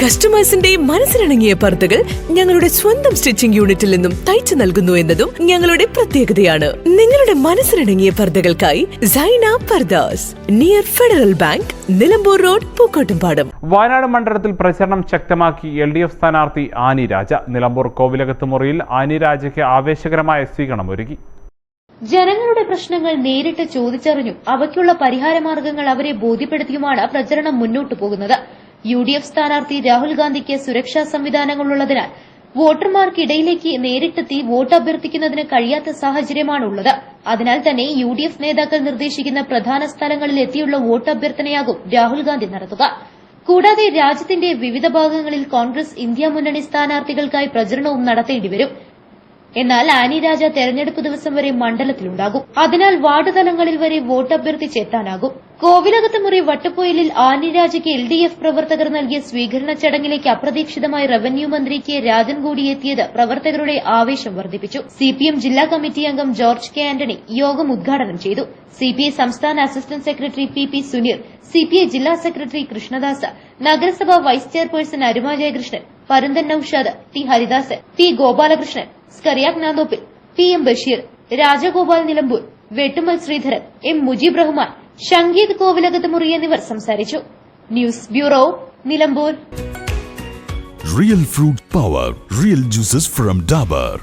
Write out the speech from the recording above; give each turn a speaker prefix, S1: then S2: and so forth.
S1: കസ്റ്റമേഴ്സിന്റെ മനസ്സിലിണങ്ങിയ പർദ്ദകൾ ഞങ്ങളുടെ സ്വന്തം സ്റ്റിച്ചിംഗ് യൂണിറ്റിൽ നിന്നും തയ്ച്ചു നൽകുന്നു എന്നതും ഞങ്ങളുടെ പ്രത്യേകതയാണ്. നിങ്ങളുടെ മനസ്സിലിണങ്ങിയ പർദ്ദകൾക്കായി Saina Pardas near Federal Bank Nilambur road Pookkottumpadam.
S2: Wayanad മണ്ഡലത്തിൽ പ്രചരണം ശക്തമാക്കി എൽ ഡി എഫ് സ്ഥാനാർത്ഥി ആനി രാജ. നിലമ്പൂർ കോവിലകത്ത് മുറിയിൽ ആനി രാജയ്ക്ക് ആവേശകരമായ സ്വീകരണം ഒരുക്കി.
S3: ജനങ്ങളുടെ പ്രശ്നങ്ങൾ നേരിട്ട് ചോദിച്ചറിഞ്ഞും അവയ്ക്കുള്ള പരിഹാരമാർഗങ്ങൾ അവരെ ബോധ്യപ്പെടുത്തിയുമാണ് പ്രചരണം മുന്നോട്ടു പോകുന്നത്. യു ഡി എഫ് സ്ഥാനാർത്ഥി രാഹുൽ ഗാന്ധിക്ക് സുരക്ഷാ സംവിധാനങ്ങളുള്ളതിനാൽ വോട്ടർമാർക്കിടയിലേക്ക് നേരിട്ടെത്തി വോട്ട് അഭ്യർത്ഥിക്കുന്നതിന് കഴിയാത്ത സാഹചര്യമാണുള്ളത്. അതിനാൽ തന്നെ യു ഡി എഫ് നേതാക്കൾ നിർദ്ദേശിക്കുന്ന പ്രധാന സ്ഥലങ്ങളിൽ എത്തിയുള്ള വോട്ട് അഭ്യർത്ഥനയാകും രാഹുൽ ഗാന്ധി നടത്തുക. കൂടാതെ രാജ്യത്തിന്റെ വിവിധ ഭാഗങ്ങളിൽ കോൺഗ്രസ് ഇന്ത്യ മുന്നണി സ്ഥാനാർത്ഥികൾക്കായി പ്രചരണവും നടത്തേണ്ടിവരും എന്നാൽ ആനി രാജ തെരഞ്ഞെടുപ്പ് ദിവസം വരെ മണ്ഡലത്തിലുണ്ടാകും. അതിനാൽ വാർഡ് തലങ്ങളിൽ വരെ വോട്ട് അഭ്യർത്ഥിച്ചെത്താനാകും കോവിലകത്ത് മുറി വട്ടപ്പൊയിലിൽ ആന്യരാജയ്ക്ക് എൽ ഡി എഫ് പ്രവർത്തകർ നൽകിയ സ്വീകരണ ചടങ്ങിലേക്ക് അപ്രതീക്ഷിതമായി റവന്യൂ മന്ത്രി കെ രാജൻ കൂടി എത്തിയത് പ്രവർത്തകരുടെ ആവേശം വർദ്ധിപ്പിച്ചു. സിപിഎം ജില്ലാ കമ്മിറ്റി അംഗം ജോർജ് കെ ആന്റണി യോഗം ഉദ്ഘാടനം ചെയ്തു. സിപിഐ സംസ്ഥാന assistant secretary P P Suneer CPI ജില്ലാ സെക്രട്ടറി കൃഷ്ണദാസ് നഗരസഭാ vice chairperson Aruma Jayakrishnan Parunthan Noushad T Haridas T Gopalakrishnan Scaria Nanthoppil P M Basheer Rajagopal Nilambur Vettumal Sreedharan M Mujeeb Rahman Shankeed Kovilakathumuri എന്നിവർ സംസാരിച്ചു news bureau Nilambur
S4: real fruit power real juices from Dabur.